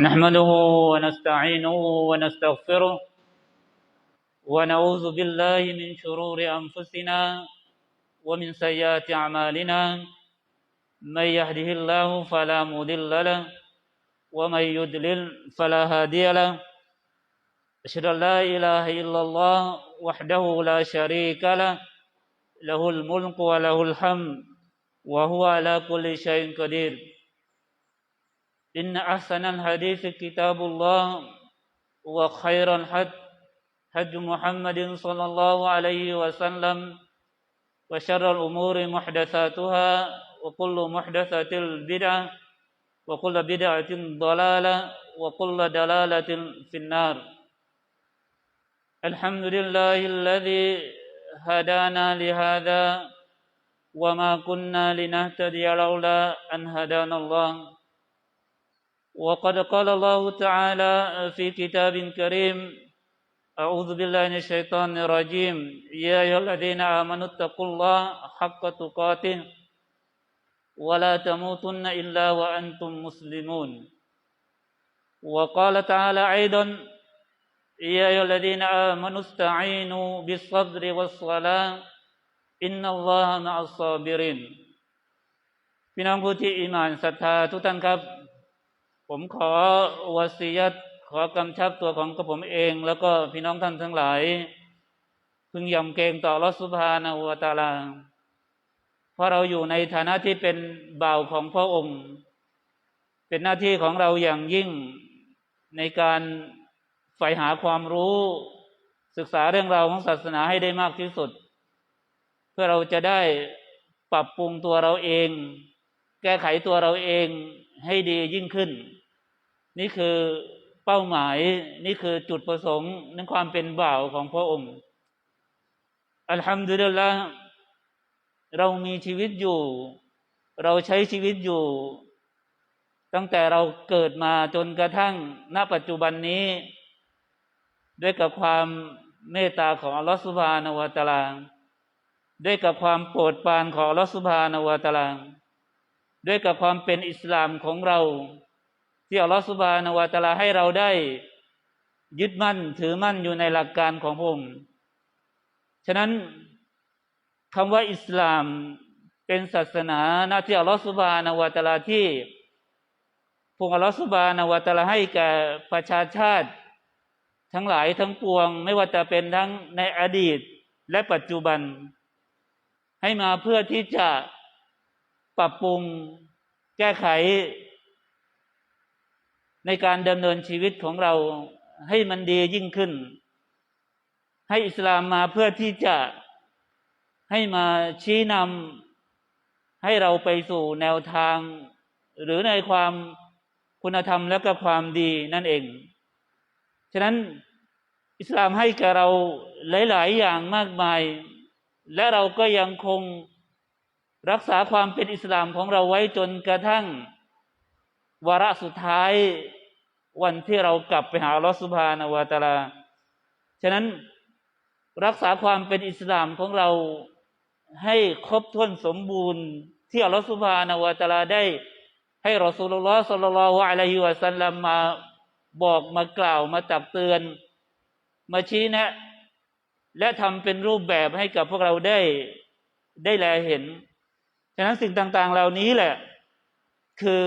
نحمده ونستعينه ونستغفره ونعوذ بالله من شرور أنفسنا ومن سيئات أعمالنا. من يهده الله فلا مضل له ومن يضلل فلا هادي له. أشهد أن لا إله إلا الله وحده لا شريك له. له الملك وله الحمد وهو على كل شيء قدير. إن أحسن الحديث كتاب الله وخير الحج حج محمد صلى الله عليه وسلم وشر الأمور محدثاتها وكل محدثة بدعة وكل بدعة ضلالة وكل دلالة في النار. الحمد لله الذي هدانا لهذا وما كنا لنهتدي لولا أن هدانا الله. وقد قال الله تعالى في كتاب كريم أعوذ بالله من الشيطان الرجيم يا أيها الذين آمنوا اتقوا الله حق تقاته ولا تموتن إلا وأنتم مسلمون وقال تعالى أيضا يا أيها الذين آمنوا استعينوا بالصبر والصلاة إن الله مع الصابرين พี่น้องผู้ที่อิมานศรัทธาทุกท่านครับ ผมขอวาสียัตขอกำชับตัวของกระผมเอง แล้วก็พี่น้องท่านทั้งหลาย พึงยำเกรงต่อรสุภาณวตาลา เพราะเราอยู่ในฐานะที่เป็นบ่าวของพระองค์ เป็นหน้าที่ของเราอย่างยิ่งในการใฝ่หาความรู้ศึกษาเรื่องราวของศาสนาให้ได้มากที่สุด เพื่อเราจะได้ปรับปรุงตัวเราเอง แก้ไขตัวเราเองให้ดียิ่งขึ้น นี่คือเป้าหมายนี่คือจุดประสงค์ในความเป็นบ่าวของพระองค์ อัลฮัมดุลิลละเรามีชีวิตอยู่ เราใช้ชีวิตอยู่ ตั้งแต่เราเกิดมาจนกระทั่งณปัจจุบันนี้ ด้วยกับความเมตตาของอัลลอฮฺสุบานาวะตะลาด้วยกับความโปรดปรานของอัลลอฮฺสุบานาวะตะลาด้วยกับความเป็นอิสลามของเรา ที่อัลลอฮฺสุบานวะตะลาให้เราได้ ยึดมั่นถือมั่นอยู่ในหลักการของพระองค์ฉะนั้นคำว่าอิสลามเป็นศาสนาหน้าที่อัลลอฮฺสุบานวะตะลาที่พระองค์อัลลอฮฺสุบานวะตะลาให้แก่ประชาชาติ ทั้งหลายทั้งปวง ไม่ว่าจะเป็นทั้งในอดีตและปัจจุบัน ให้มาเพื่อที่จะปรับปรุงแก้ไข ในการดำเนินชีวิตของเราให้มันดียิ่งขึ้น ให้อิสลามมาเพื่อที่จะให้มาชี้นำให้เราไปสู่แนวทาง หรือในความคุณธรรมและก็ความดีนั่นเอง ฉะนั้นอิสลามให้แก่เราหลาย ๆ อย่างมากมาย และเราก็ยังคงรักษาความเป็นอิสลามของเราไว้จนกระทั่ง วาระสุดท้ายวันที่เรากลับไปหาลอสุภานาวาตาลา ฉะนั้นรักษาความเป็นอิสลามของเราให้ครบถ้วนสมบูรณ์ ที่อัลลอฮฺสุบฮานาวะตะลาได้ ให้รอสูลุลลอฮ์สัลลัลลอฮุอะลัยฮิวะสัลลัมมาบอกมากล่าวมาตักเตือน มาชี้แนะ และทำเป็นรูปแบบให้กับพวกเราได้ได้แลเห็น ฉะนั้นสิ่งต่าง ๆ เหล่านี้แหละ คือ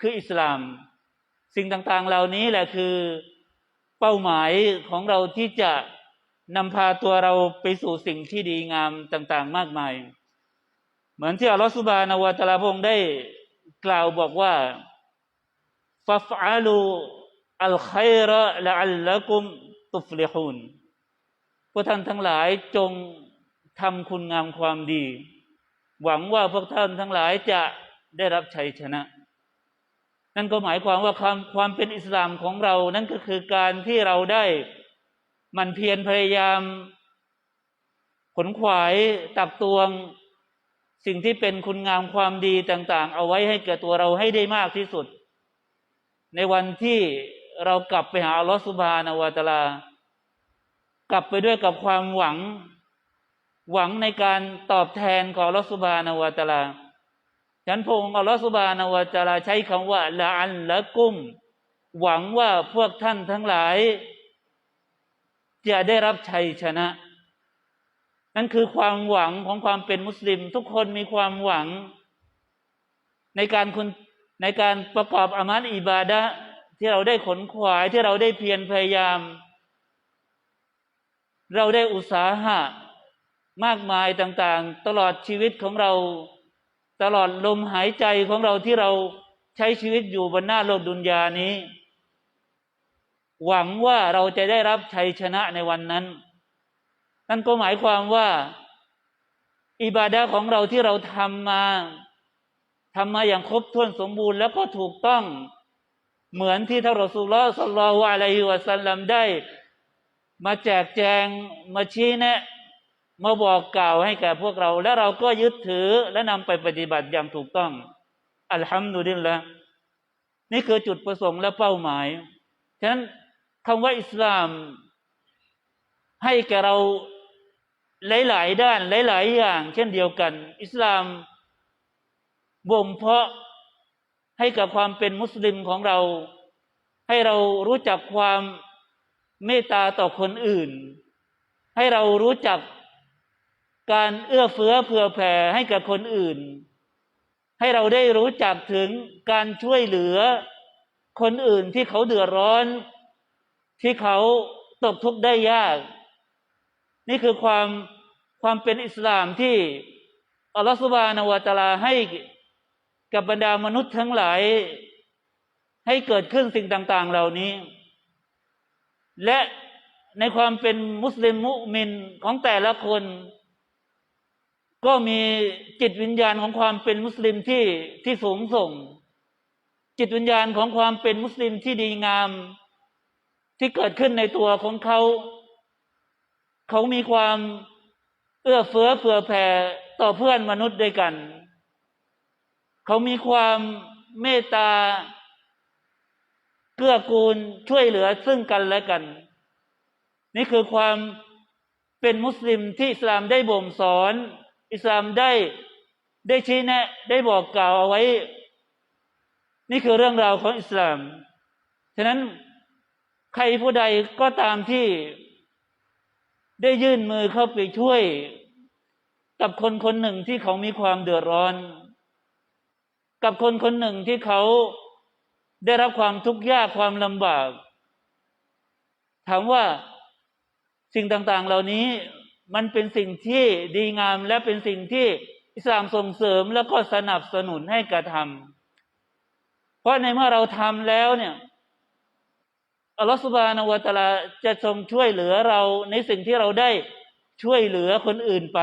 คืออิสลาม สิ่งต่างๆ เหล่านี้แหละคือเป้าหมายของเราที่จะนำพาตัวเราไปสู่สิ่งที่ดีงามต่างๆ มากมาย เหมือนที่อัลลอฮฺสุบานาวะตะลาพงได้กล่าวบอกว่าฟัฟอาลูอัลขัยระละอัลละกุมตุฟลิฮูนพวกท่านทั้งหลายจงทำคุณงามความดี หวังว่าพวกท่านทั้งหลายจะได้รับชัยชนะ นั่นก็หมายความว่าความความเป็นอิสลามของเรา นั่นก็คือการที่เราได้มันเพียรพยายาม ขนขวายตักตวง สิ่งที่เป็นคุณงามความดีต่าง ๆ เอาไว้ให้แก่ตัวเราให้ได้มากที่สุด ในวันที่เรากลับไปหาอัลลอฮฺสุบฮานาวะตลากลับไปด้วยกับความหวัง หวังในการตอบแทนของอัลลอฮฺสุบฮานาวะตลา ฉันพงอัลลอฮฺสุบานาวะตะลาใช้คำว่าละอันละกุ้ม หวังว่าพวกท่านทั้งหลาย จะได้รับชัยชนะ นั่นคือความหวังของความเป็นมุสลิม ทุกคนมีความหวัง ในการคุณในการประกอบอามัลอิบาดะที่เราได้ขนขวายที่เราได้เพียรพยายาม เราได้อุตสาหะมากมายต่าง ๆ ตลอดชีวิตของเรา ตลอดลมหายใจของเราที่เราใช้ชีวิตอยู่บนหน้าโลกดุนยานี้ หวังว่าเราจะได้รับชัยชนะในวันนั้น นั่นก็หมายความว่า อิบาดะของเราที่เราทำมาทำมาอย่างครบถ้วนสมบูรณ์แล้วก็ถูกต้องเหมือนที่ท่านรอสูลลอสัลลัลลอฮุอะลัยฮิวะสัลลัมได้ มาแจกแจงมาชี้แนะ มาบอกกล่าวให้แก่พวกเรา และเราก็ยึดถือและนำไปปฏิบัติอย่างถูกต้อง อัลฮัมดุลิลละนี่คือจุดประสงค์และเป้าหมาย ฉะนั้นคำว่าอิสลาม ให้แก่เราหลาย ๆ ด้านหลาย ๆ อย่าง เช่นเดียวกัน อิสลามบ่มเพาะให้กับความเป็นมุสลิมของเรา ให้เรารู้จักความเมตตาต่อคนอื่น ให้เรารู้จัก การเอื้อเฟื้อเผื่อแผ่ให้กับคนอื่น ให้เราได้รู้จักถึงการช่วยเหลือ คนอื่นที่เขาเดือดร้อน ที่เขาตกทุกข์ได้ยาก นี่คือความความเป็นอิสลามที่อัลลอฮฺสุบานาวะตะลาให้กับบรรดามนุษย์ทั้งหลาย ให้เกิดขึ้นสิ่งต่าง ๆ เหล่านี้ และในความเป็นมุสลิมมุมินของแต่ละคน ก็มีจิตวิญญาณของความเป็นมุสลิมที่ที่สูงส่ง จิตวิญญาณของความเป็นมุสลิมที่ดีงาม ที่เกิดขึ้นในตัวของเขา เขามีความเอื้อเฟื้อเผื่อแผ่ต่อเพื่อนมนุษย์ด้วยกัน เขามีความเมตตาเกื้อกูลช่วยเหลือซึ่งกันและกัน นี่คือความเป็นมุสลิมที่อิสลามได้บ่มสอน อิสลามได้ได้ชี้แนะ ได้บอกกล่าวเอาไว้ นี่คือเรื่องราวของอิสลาม ฉะนั้นใครผู้ใดก็ตามที่ได้ยื่นมือเข้าไปช่วย กับคนคนหนึ่งที่เขามีความเดือดร้อน กับคนคนหนึ่งที่เขาได้รับความทุกข์ยากความลำบาก ถามว่าสิ่งต่าง ๆ เหล่านี้ มันเป็นสิ่งที่ดีงามและเป็นสิ่งที่อิสลามส่งเสริมแล้วก็สนับสนุนให้กระทำเพราะในเมื่อเราทำแล้วเนี่ยอัลลอฮฺสุบานวะตาลาจะทรงช่วยเหลือเราในสิ่งที่เราได้ช่วยเหลือคนอื่นไป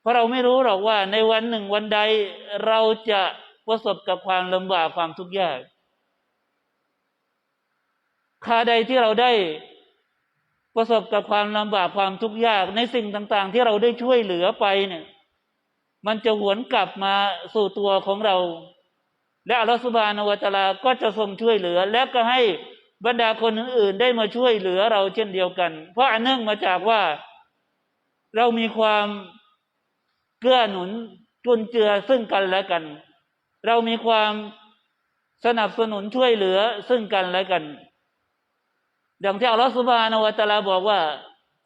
เพราะเราไม่รู้หรอกว่าในวันหนึ่งวันใดเราจะประสบกับความลำบากความทุกข์ยากคาใดที่เราได้ ประสบกับความลำบากความทุกข์ยากในสิ่งต่าง ๆ ที่เราได้ช่วยเหลือไปเนี่ย มันจะหวนกลับมาสู่ตัวของเรา และอัลลอฮฺสุบานอวตาลาก็จะทรงช่วยเหลือ และก็ให้บรรดาคนอื่นๆ ได้มาช่วยเหลือเราเช่นเดียวกัน เพราะอันเนื่องมาจากว่าเรามีความเกื้อหนุนจุนเจือซึ่งกันและกัน เรามีความสนับสนุนช่วยเหลือซึ่งกันและกัน ดังที่อัลลอฮฺสุบฮานาวะตะลาบอกว่า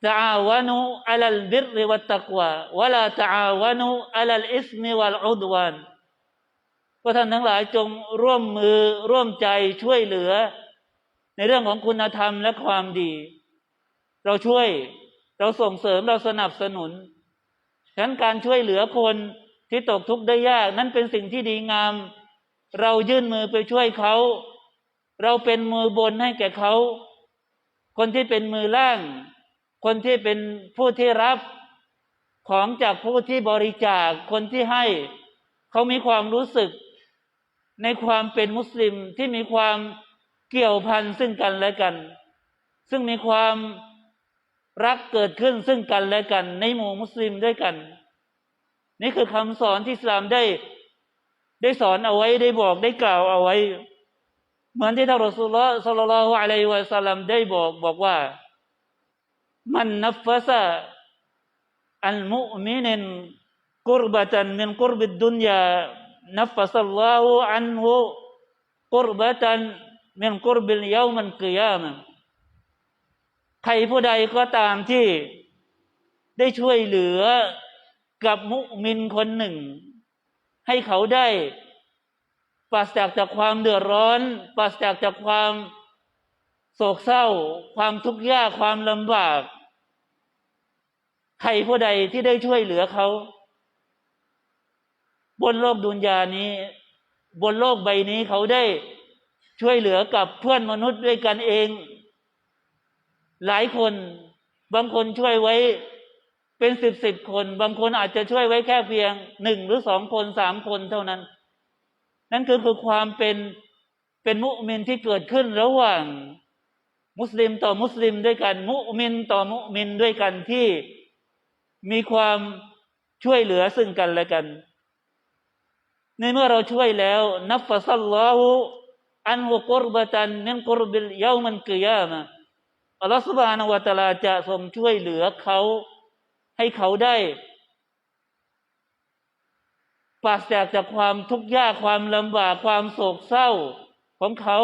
ตะอาวานุอัลลบิรวัตตักวาวะลาตะอาวานุอัลลอิสมิวัลอุดวานพระท่านทั้งหลายจงร่วมมือร่วมใจช่วยเหลือ ในเรื่องของคุณธรรมและความดี เราช่วยเราส่งเสริมเราสนับสนุนฉะนั้นการช่วยเหลือคนที่ตกทุกข์ได้ยาก นั้นเป็นสิ่งที่ดีงาม เรายื่นมือไปช่วยเขา เราเป็นมือบนให้แก่เขา คนที่เป็นมือล่าง คนที่เป็นผู้ที่รับของจากผู้ที่บริจาคคนที่ให้ เขามีความรู้สึกในความเป็นมุสลิมที่มีความเกี่ยวพันซึ่งกันและกัน ซึ่งมีความรักเกิดขึ้นซึ่งกันและกัน ในหมู่มุสลิมด้วยกัน นี่คือคำสอนที่อิสลามได้ ได้สอนเอาไว้ได้บอกได้กล่าวเอาไว้ เหมือนที่ท่านรอสูลลอฮ์สัลลัลลอฮุอะลัยฮิวะสัลลัมได้บอกบอกว่า มันนัฟซะอัลมุมินินกุรบะตันมินกุรบิดดุนยานัฟซัลลอฮุอันฮุกุรบะตันมินกุรบิลยามันเกียามะใครผู้ใดก็ตามที่ได้ช่วยเหลือกับมุมินคนหนึ่ง ให้เขาได้ ปราศจากจากความเดือดร้อน ปราศจากจากความโศกเศร้า ความทุกข์ยากความลำบาก ใครผู้ใดที่ได้ช่วยเหลือเขา บนโลกดุนยานี้ บนโลกใบนี้เขาได้ช่วยเหลือกับเพื่อนมนุษย์ด้วยกันเอง หลายคน บางคนช่วยไว้เป็นสิบสิบคน บางคนอาจจะช่วยไว้แค่เพียงหนึ่งหรือสองคนสามคนเท่านั้น นั่นคือคือความเป็นเป็นมุมินที่เกิดขึ้นระหว่าง มุสลิมต่อมุสลิมด้วยกัน มุมินต่อมุมินด้วยกันที่มีความช่วยเหลือซึ่งกันและกัน ในเมื่อเราช่วยแล้ว นับฟะซัลลอฮุอันฮุกรบะตันมินกรบิลยามันกิยามะอัลลอฮฺสุบฮานาวะตะลาจะทรงช่วยเหลือเขาให้เขาได้ ปราศจากจากความทุกข์ยากความลำบากความโศกเศร้าของเขา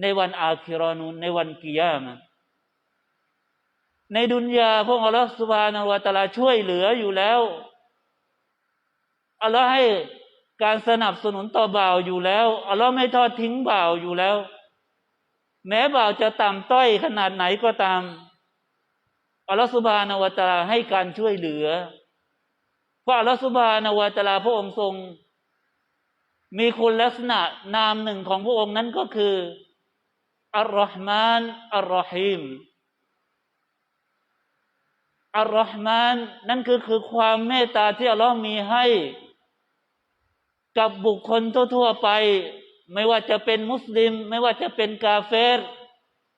ในวันอาคิรอนุในวันกิยามะในดุนยาพวกอัลลอฮฺสุบานาวะตะลาช่วยเหลืออยู่แล้วอัลลอฮ์ให้การสนับสนุนต่อบ่าวอยู่แล้วอัลลอฮ์ไม่ทอดทิ้งบ่าวอยู่แล้ว แม้บ่าวจะต่ำต้อยขนาดไหนก็ตามอัลลอฮฺสุบานาวะตะลาให้การช่วยเหลือ เพราะอัสุบานาวะตลาพระองค์ทรง มีคุณลักษณะนามหนึ่งของพระองค์นั้นก็คืออัลลอฮ์มานอัลลอฮิมอัลลอฮ์มานนั่นคือคือความเมตตาที่อัลลอฮ์มีให้ กับบุคคลทั่วๆไป ไม่ว่าจะเป็นมุสลิม ไม่ว่าจะเป็นกาเฟร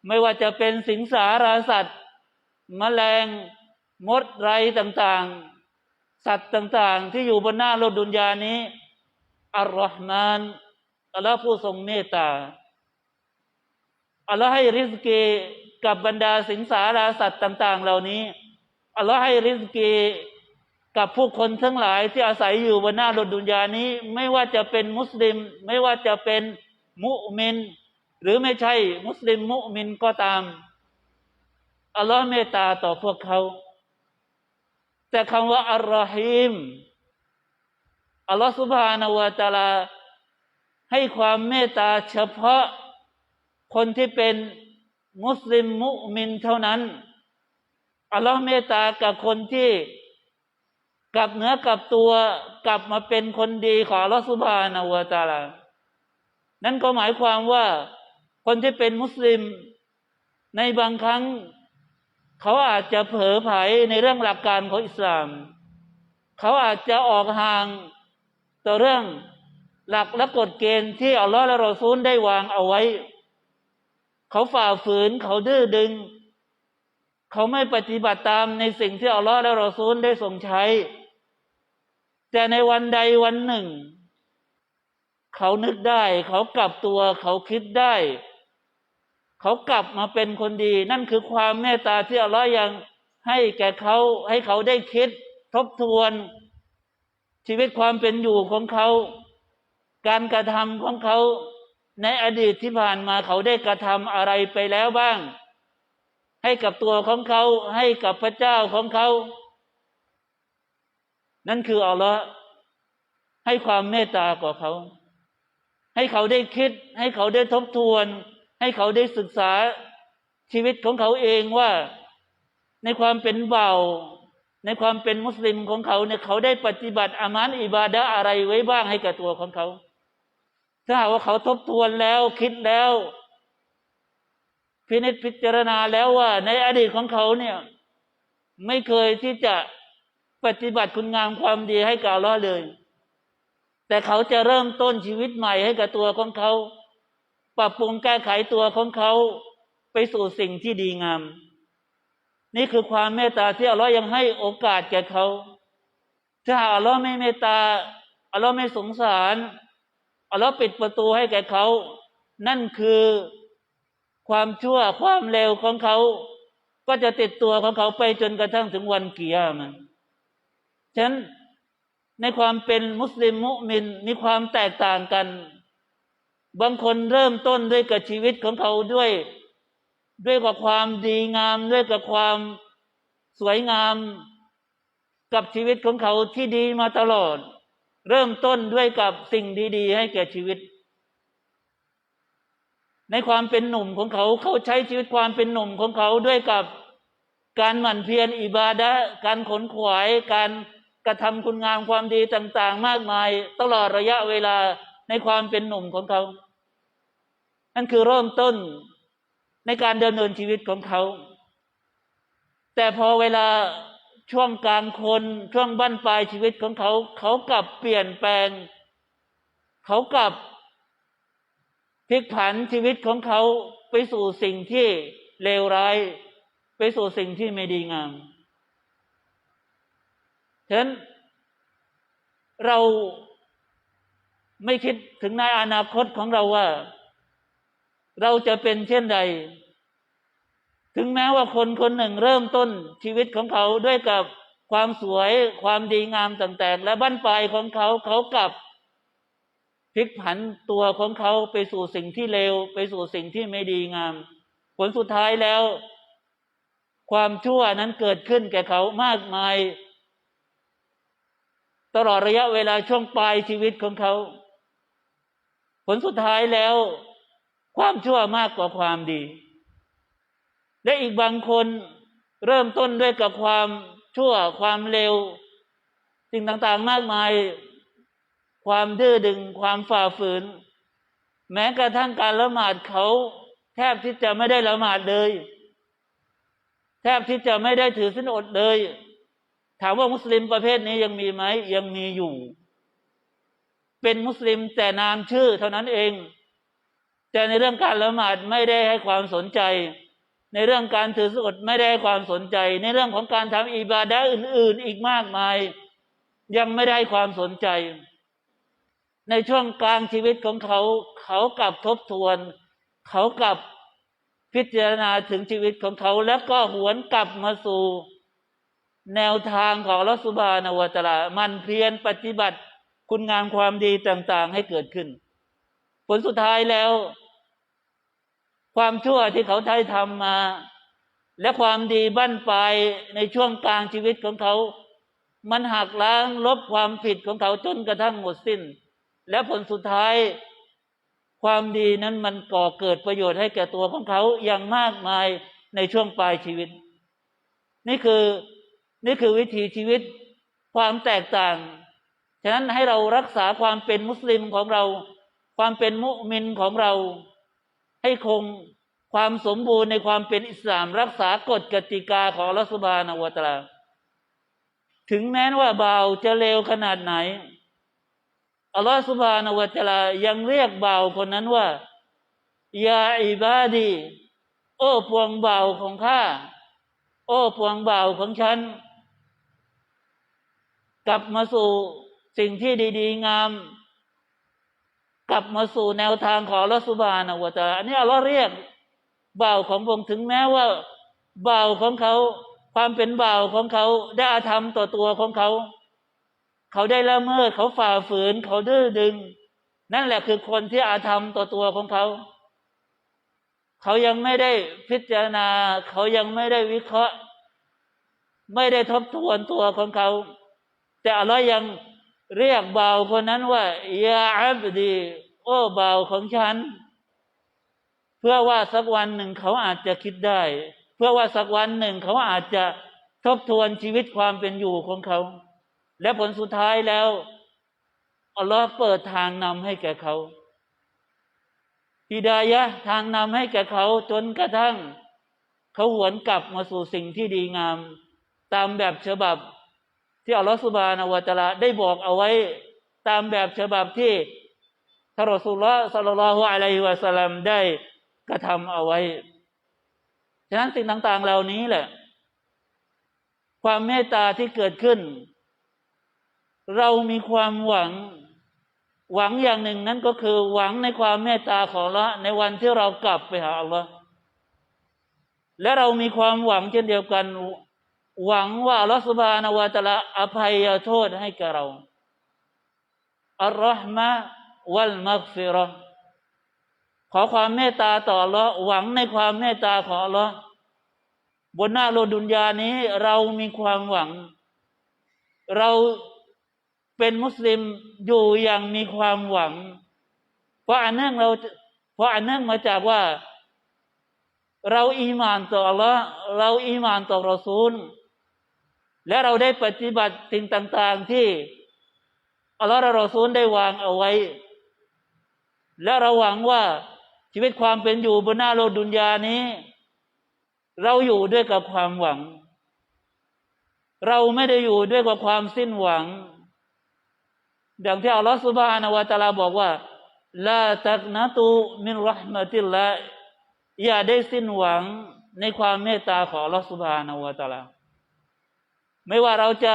ไม่ว่าจะเป็นสิงสาราสัตว์มแมลงมดไรต่างๆ สัตว์ต่าง ๆ ที่อยู่บนหน้าโลกดุนยานี้อัลลอฮ์มานอัลลอฮ์ผู้ทรงเมตตาอัลลอฮ์ให้ริสกีกับบรรดาสิงสาราสัตว์ต่าง ๆ เหล่านี้อัลลอฮ์ให้ริสกีกับผู้คนทั้งหลายที่อาศัยอยู่บนหน้าโลกดุนยานี้ ไม่ว่าจะเป็นมุสลิม ไม่ว่าจะเป็นมุมิน หรือไม่ใช่มุสลิมมุมินก็ตามอัลลอฮ์เมตตาต่อพวกเขา แต่คำว่าอัลลอฮิมอัลลอฮ์สุบฮานาวะตาลา ให้ความเมตตาเฉพาะคนที่เป็นมุสลิมมุมินเท่านั้น อัลลอฮ์เมตตากับคนที่กลับเนื้อกลับตัวกลับมาเป็นคนดีของอัลลอฮ์สุบฮานาวะตาลา นั่นก็หมายความว่าคนที่เป็นมุสลิมในบางครั้ง เขาอาจจะเผลอไผในเรื่องหลักการของอิสลาม เขาอาจจะออกห่างต่อเรื่องหลักและกฎเกณฑ์ที่อัลลอฮฺและรอซูลได้วางเอาไว้ เขาฝ่าฝืนเขาดื้อดึง เขาไม่ปฏิบัติตามในสิ่งที่อัลลอฮฺและรอซูลได้ทรงใช้ แต่ในวันใดวันหนึ่ง เขานึกได้ เขากลับตัว เขาคิดได้ เขากลับมาเป็นคนดี นั่นคือความเมตตาที่อัลลอฮ์ยังให้แก่เขาให้เขาได้คิด ทบทวน ชีวิตความเป็นอยู่ของเขา การกระทำของเขาในอดีตที่ผ่านมาเขาได้กระทำอะไรไปแล้วบ้าง ให้กับตัวของเขาให้กับพระเจ้าของเขา นั่นคืออัลลอฮ์ให้ความเมตตากับเขา ให้เขาได้คิด ให้เขาได้ทบทวน ให้เขาได้ศึกษาชีวิตของเขาเองว่าในความเป็นเบาในความเป็นมุสลิมของเขาเนี่ยเขาได้ปฏิบัติอามานอิบาดะอะไรไว้บ้างให้กับตัวของเขา ถ้าหากว่าเขาทบทวนแล้วคิดแล้ว พินิจพิจารณาแล้วว่า ในอดีตของเขาเนี่ย ไม่เคยที่จะปฏิบัติคุณงามความดีให้กับเราเลย แต่เขาจะเริ่มต้นชีวิตใหม่ให้กับตัวของเขา ปรับปรุงแก้ไขตัวของเขาไปสู่สิ่งที่ดีงาม นี่คือความเมตตาที่อัลลอฮ์ยังให้โอกาสแก่เขาถ้าอัลลอฮ์ไม่เมตตาอัลลอฮ์ไม่สงสารอัลลอฮ์ปิดประตูให้แก่เขา นั่นคือความชั่วความเลวของเขา ก็จะติดตัวของเขาไปจนกระทั่งถึงวันเกียรมันฉะนั้นในความเป็นมุสลิมมุมินมีความแตกต่างกัน บางคนเริ่มต้นด้วยกับชีวิตของเขาด้วย ด้วยกับความดีงาม ด้วยกับความสวยงาม กับชีวิตของเขาที่ดีมาตลอด เริ่มต้นด้วยกับสิ่งดีๆให้แก่ชีวิต ในความเป็นหนุ่มของเขาเขาใช้ชีวิตความเป็นหนุ่มของเขาด้วยกับการหมั่นเพียรอิบาดะการขนขวายการกระทำคุณงามความดีต่าง ๆ มากมาย ตลอดระยะเวลาในความเป็นหนุ่มของเขา นั่นคือเริ่มต้นในการดำเนินชีวิตของเขา แต่พอเวลาช่วงกลางคนช่วงบั้นปลายชีวิตของเขา เขากลับเปลี่ยนแปลง เขากลับพลิกผันชีวิตของเขาไปสู่สิ่งที่เลวร้าย ไปสู่สิ่งที่ไม่ดีงามฉะนั้นเราไม่คิดถึงในอนาคตของเราว่า เราจะเป็นเช่นใด ถึงแม้ว่าคนคนหนึ่งเริ่มต้นชีวิตของเขาด้วยกับความสวยความดีงามต่างๆ และบั้นปลายของเขาเขากลับพลิกผันตัวของเขาไปสู่สิ่งที่เลว ไปสู่สิ่งที่ไม่ดีงาม ผลสุดท้ายแล้ว ความชั่วนั้นเกิดขึ้นแก่เขามากมาย ตลอดระยะเวลาช่วงปลายชีวิตของเขา ผลสุดท้ายแล้ว ความชั่วมากกว่าความดี และอีกบางคนเริ่มต้นด้วยกับความชั่วความเลวสิ่งต่างๆมากมาย ความดื้อดึงความฝ่าฝืน แม้กระทั่งการละหมาดเขาแทบที่จะไม่ได้ละหมาดเลย แทบที่จะไม่ได้ถือสินอดเลย ถามว่ามุสลิมประเภทนี้ยังมีไหมยังมีอยู่ เป็นมุสลิมแต่นามชื่อเท่านั้นเอง แต่ในเรื่องการละหมาดไม่ได้ให้ความสนใจ ในเรื่องการถือสินอดไม่ได้ให้ความสนใจ ในเรื่องของการทำอิบาดะอื่น ๆ อีกมากมาย ยังไม่ได้ความสนใจ ในช่วงกลางชีวิตของเขา เขากลับทบทวน เขากลับพิจารณาถึงชีวิตของเขาแล้วก็หวนกลับมาสู่ แนวทางของรัสุบานวตลา มันเพียรปฏิบัติคุณงามความดีต่าง ๆ ให้เกิดขึ้น ผลสุดท้ายแล้ว ความชั่วที่เขาได้ทำมา และความดีบั้นปลายในช่วงกลางชีวิตของเขา มันหักล้างลบความผิดของเขาจนกระทั่งหมดสิ้น และผลสุดท้าย ความดีนั้นมันก่อเกิดประโยชน์ให้แก่ตัวของเขาอย่างมากมายในช่วงปลายชีวิต นี่คือนี่คือวิถีชีวิตความแตกต่าง ฉะนั้นให้เรารักษาความเป็นมุสลิมของเรา ความเป็นมุมินของเรา ให้คงความสมบูรณ์ในความเป็นอิสลาม รักษากฎกติกาของรัสบานอวตาลาถึงแม้ว่าบ่าวจะเลวขนาดไหนอัลลอฮฺสุบานอวตาลายังเรียกบ่าวคนนั้นว่ายาอิบาดีโอ้พวงบ่าวของข้าโอ้พวงบ่าวของฉัน กลับมาสู่สิ่งที่ดี ๆ งาม ลับมาสู่แนวทางของรัสุบานอวตาอันนี้อัลลอฮ์เรียกบ่าวของพงถึงแม้ว่าบ่าวของเขาความเป็นบ่าวของเขาได้อาธรรมต่อตัวของเขา เขาได้ละเมิดเขาฝ่าฝืน เขาดื้อดึง นั่นแหละคือคนที่อาธรรมต่อตัวของเขา เขายังไม่ได้พิจารณา เขายังไม่ได้วิเคราะห์ ไม่ได้ทบทวนตัวของเขา แต่อัลลอฮ์ยังเรียกบ่าวคนนั้นว่ายาอับดี โอ้บ่าวของฉัน เพื่อว่าสักวันหนึ่งเขาอาจจะคิดได้ เพื่อว่าสักวันหนึ่งเขาอาจจะทบทวนชีวิตความเป็นอยู่ของเขา และผลสุดท้ายแล้วอัลลอฮ์เปิดทางนำให้แก่เขาฮิดายะทางนำให้แก่เขาจนกระทั่ง เขาหวนกลับมาสู่สิ่งที่ดีงาม ตามแบบฉบับ ที่อัลลอฮฺสุบานอวตาลาได้บอกเอาไว้ ตามแบบฉบับที่ ท่านรอสุลละสัลลัลลอฮุอะลัยฮิวะสัลลัมได้กระทำเอาไว้ ฉะนั้นสิ่งต่าง ๆ เหล่านี้แหละ ความเมตตาที่เกิดขึ้น เรามีความหวัง หวังอย่างหนึ่งนั้นก็คือ หวังในความเมตตาของละในวันที่เรากลับไปหาอัลลอฮ์และเรามีความหวังเช่นเดียวกัน หวังว่าอัลลอฮฺสุบานาวะตะละอภัยโทษให้แกเราอัลลอฮ์มะ วัลมักฟิเราะห์ขอความเมตตาต่ออัลลอฮ์หวังในความเมตตาของอัลลอฮ์บนหน้าโลกดุนยานี้เรามีความหวัง เราเป็นมุสลิมอยู่อย่างมีความหวัง เพราะอันเนื่องเราเพราะอันเนื่องมาจากว่า เราอีหมานต่ออัลลอฮ์เราอีหมานต่อรอซูล และเราได้ปฏิบัติสิ่งต่าง ๆ ที่อัลลอฮ์และรอซูลได้วางเอาไว้ และเราหวังว่าชีวิตความเป็นอยู่บนหน้าโลกดุนยานี้ เราอยู่ด้วยกับความหวัง เราไม่ได้อยู่ด้วยกับความสิ้นหวัง ดังที่อัลลอฮฺสุบฮานาวะตะลาบอกว่าลาตักนะตูมินรหมติลละอย่าได้สิ้นหวังในความเมตตาของอัลลอฮฺสุบฮานาวะตะลาไม่ว่าเราจะ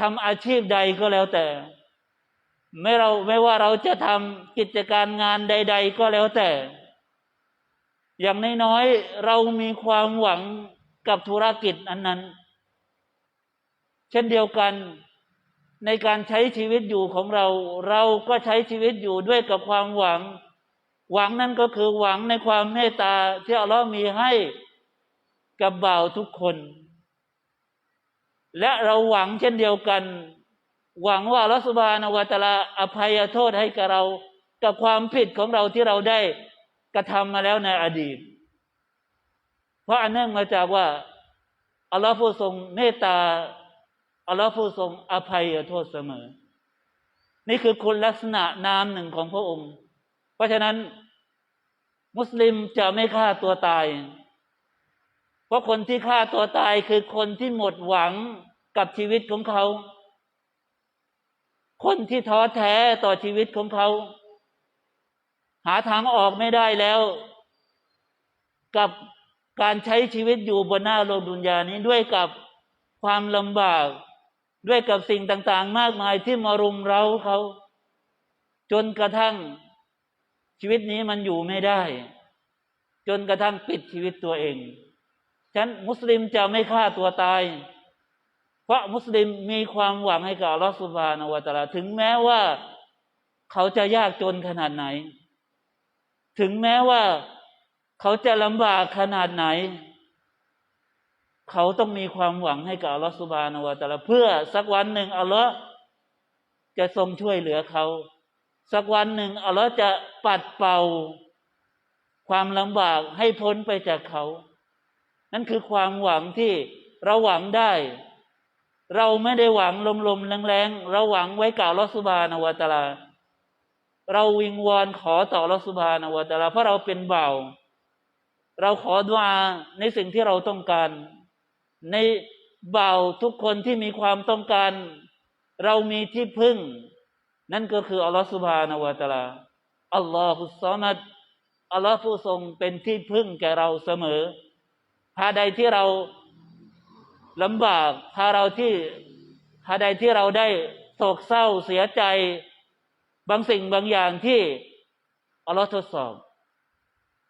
ทำอาชีพใดก็แล้วแต่ ไม่เราไม่ว่าเราจะทำกิจการงานใด ๆ ก็แล้วแต่ อย่างน้อยๆเรามีความหวังกับธุรกิจอันนั้น เช่นเดียวกันในการใช้ชีวิตอยู่ของเรา เราก็ใช้ชีวิตอยู่ด้วยกับความหวัง หวังนั่นก็คือหวังในความเมตตาที่อัลลอฮ์มีให้กับบ่าวทุกคน และเราหวังเช่นเดียวกัน หวังว่ารัสบานวตาลาอภัยโทษให้กับเรา กับความผิดของเราที่เราได้กระทำมาแล้วในอดีต เพราะอันเนื่องมาจากว่าอัลลอฮ์ผู้ทรงเมตตาอัลลอฮ์ผู้ทรงอภัยโทษเสมอ นี่คือคุณลักษณะนามหนึ่งของพระองค์ เพราะฉะนั้น มุสลิมจะไม่ฆ่าตัวตาย เพราะคนที่ฆ่าตัวตายคือคนที่หมดหวังกับชีวิตของเขา คนที่ท้อแท้ต่อชีวิตของเขา หาทางออกไม่ได้แล้ว กับการใช้ชีวิตอยู่บนหน้าโลกดุนยานี้ด้วยกับความลำบาก ด้วยกับสิ่งต่างๆ มากมายที่มารุมเราเขา จนกระทั่งชีวิตนี้มันอยู่ไม่ได้ จนกระทั่งปิดชีวิตตัวเอง ฉันมุสลิมจะไม่ฆ่าตัวตาย เพราะมุสลิมมีความหวังให้กับอัลลอฮฺสุบานาวะตะลาถึงแม้ว่าเขาจะยากจนขนาดไหน ถึงแม้ว่าเขาจะลำบากขนาดไหน เขาต้องมีความหวังให้กับอัลลอฮฺสุบานวะตะลาเพื่อสักวันหนึ่งอัลลอฮ์จะทรงช่วยเหลือเขา สักวันหนึ่งอัลลอฮ์จะปัดเป่า ความลำบากให้พ้นไปจากเขา นั่นคือความหวังที่เราหวังได้ เราไม่ได้หวังลมๆแรงๆเราหวังไว้กับอัลอสุบานวตะลา เราวิงวอนขอต่อลอสุบานวตะลาเพราะเราเป็นเบาเราขอดุอาในสิ่งที่เราต้องการ ในเบาทุกคนที่มีความต้องการ เรามีที่พึ่ง นั่นก็คืออัลลอฮฺสุบานาวตาลาอัลลอฮฺุสซามัดอัลลอฮฺผู้ทรงเป็นที่พึ่งแก่เราเสมอหาใดที่เรา ลำบากหาเราที่หาใดที่เราได้โศกเศร้าเสียใจ บางสิ่งบางอย่างที่อัลลอฮฺทดสอบ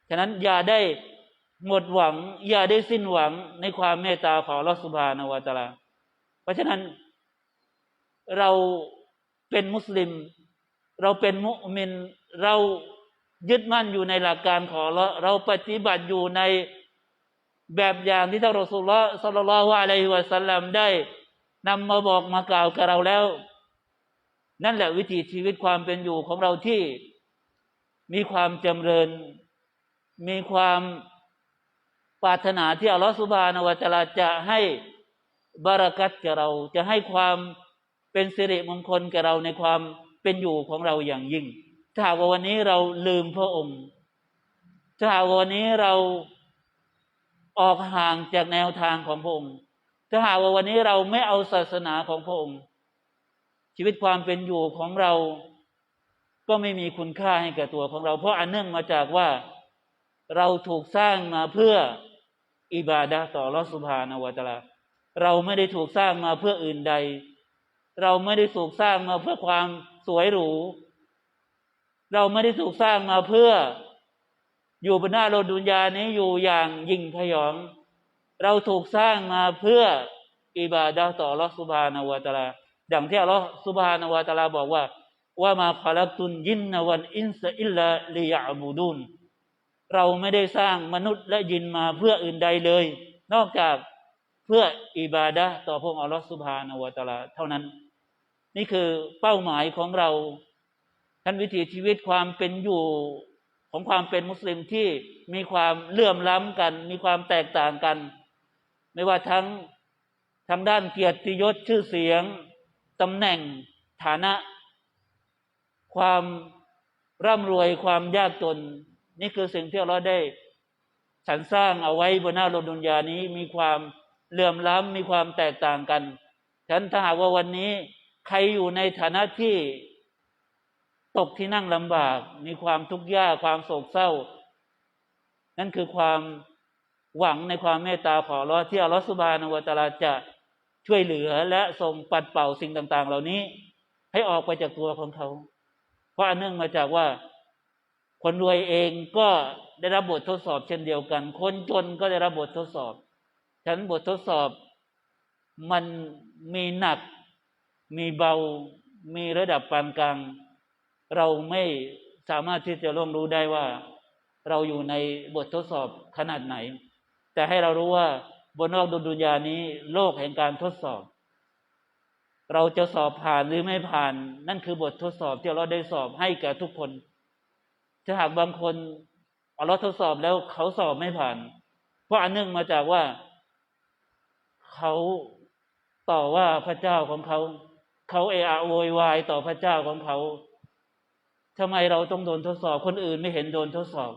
ฉะนั้นอย่าได้หมดหวัง อย่าได้สิ้นหวังในความเมตตาของลอสุบานวตาลา เพราะฉะนั้น เราเป็นมุสลิม เราเป็นมุมินเรายึดมั่นอยู่ในหลักการของเราเราปฏิบัติอยู่ใน แบบอย่างที่ท่านรอสุลลอฮ์สัลลัลลอฮุอะลัยฮิวะสัลลัมได้นำมาบอกมากล่าวกับเราแล้ว นั่นแหละวิถีชีวิตความเป็นอยู่ของเราที่ มีความจำเริญ มีความปรารถนาที่อัลลอฮฺสุบานวะตะลาจะให้บารักัตแก่เรา จะให้ความเป็นสิริมงคลแก่เราในความเป็นอยู่ของเราอย่างยิ่ง ถ้าหากว่าวันนี้เราลืมพระองค์ ถ้าหากว่าวันนี้เรา ออกห่างจากแนวทางของพระองค์ถ้าหากว่าวันนี้เราไม่เอาศาสนาของพระองค์ ชีวิตความเป็นอยู่ของเรา ก็ไม่มีคุณค่าให้แก่ตัวของเรา เพราะอันเนื่องมาจากว่าเราถูกสร้างมาเพื่ออิบาดะต่อลอสุภานวตาลาเราไม่ได้ถูกสร้างมาเพื่ออื่นใด เราไม่ได้ถูกสร้างมาเพื่อความสวยหรู เราไม่ได้ถูกสร้างมาเพื่อ อยู่บนหน้าโลดุนยานี้อยู่อย่างยิ่งพยอง เราถูกสร้างมาเพื่ออิบาดะต่อลอสุภานาวตาลาดังที่อัลลอฮฺสุบฮานาวะตาลาบอกว่าว่ามาขลักตุนยินนวันอินสอิลลาลิยาบูดุนเราไม่ได้สร้างมนุษย์และยินมาเพื่ออื่นใดเลย นอกจากเพื่ออิบาดะต่อพระองค์อัลลอฮฺสุบฮานาวะตาลาเท่านั้น นี่คือเป้าหมายของเราท่านวิถีชีวิตความเป็นอยู่ ของความเป็นมุสลิมที่มีความเลื่อมล้ำกัน มีความแตกต่างกัน ไม่ว่าทั้งทางด้านเกียรติยศชื่อเสียงตำแหน่งฐานะ ความร่ำรวยความยากจน นี่คือสิ่งที่เราได้สรรสร้างเอาไว้บนหน้าโลกดุนยานี้มีความเหลื่อมล้ำมีความแตกต่างกัน ฉันถ้าหากว่าวันนี้ ใครอยู่ในฐานะที่ ตกที่นั่งลำบาก มีความทุกข์ยากความโศกเศร้า นั่นคือความหวังในความเมตตาของเราที่อัลลอฮฺสุบานวตาลาจะช่วยเหลือและส่งปัดเป่าสิ่งต่าง ๆ เหล่านี้ ให้ออกไปจากตัวของเขา เพราะอันเนื่องมาจากว่า คนรวยเองก็ได้รับบททดสอบเช่นเดียวกัน คนจนก็ได้รับบททดสอบ ฉะนั้นบททดสอบมันมีหนัก มีเบา มีระดับปานกลาง เราไม่สามารถที่จะร่วงรู้ได้ว่า เราอยู่ในบททดสอบขนาดไหน แต่ให้เรารู้ว่าบนโลกดุนยานี้ โลกแห่งการทดสอบ เราจะสอบผ่านหรือไม่ผ่าน นั่นคือบททดสอบที่เราได้สอบให้แก่ทุกคน ถ้าหากบางคนเอาเราทดสอบแล้วเขาสอบไม่ผ่าน เพราะอันเนื่องมาจากว่า เขาต่อว่าพระเจ้าของเขา เขาเอะอะโวยวายต่อพระเจ้าของเขา ทำไมเราต้องโดนทดสอบ คนอื่นไม่เห็นโดนทดสอบ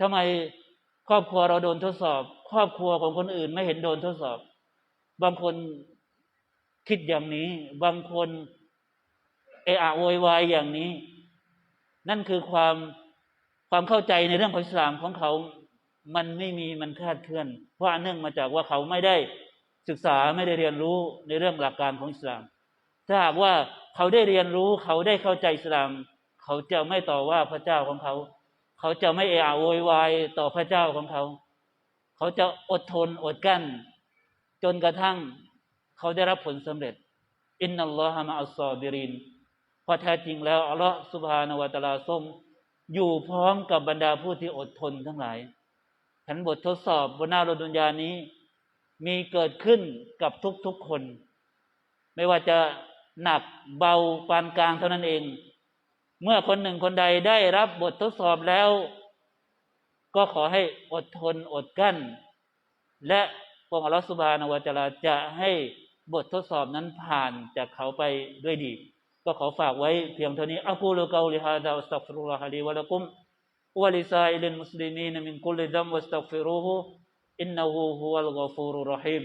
ทำไมครอบครัวเราโดนทดสอบ ครอบครัวของคนอื่นไม่เห็นโดนทดสอบ บางคนคิดอย่างนี้ บางคนเอะอะโวยวายอย่างนี้ นั่นคือความความเข้าใจในเรื่องของอิสลามของเขา มันไม่มีมันคลาดเคลื่อน เพราะเนื่องมาจากว่าเขาไม่ได้ศึกษาไม่ได้เรียนรู้ในเรื่องหลักการของอิสลาม ถ้าหากว่าเขาได้เรียนรู้เขาได้เข้าใจอิสลาม เขาจะไม่ต่อว่าพระเจ้าของเขา เขาจะไม่เอะอะโวยวายต่อพระเจ้าของเขา เขาจะอดทนอดกั้น จนกระทั่งเขาได้รับผลสำเร็จอินนัลลอฮะมะอัลซอบิรินเพราะแท้จริงแล้วอัลลอฮฺสุบฮานาวะตะลาทรงอยู่พร้อมกับบรรดาผู้ที่อดทนทั้งหลายฉันบททดสอบบนหน้าโลกดุนยานี้ มีเกิดขึ้นกับทุกๆคน ไม่ว่าจะ หนักเบาปานกลางเท่านั้นเอง เมื่อคนหนึ่งคนใดได้รับบททดสอบแล้ว ก็ขอให้อดทนอดกั้น และพระอัลลอฮฺสุบานาวะจลาจะให้บททดสอบนั้นผ่านจากเขาไปด้วยดี ก็ขอฝากไว้เพียงเท่านี้อักูลกาลิฮะดาอัสตัฟรุลฮะลีวะลักุมวะลิซาอิลิลมุสลิมีนมินกุลิดัมวัสตัฟฟิรูฮุอินนะฮูฮุวัลกอฟูรุรหีม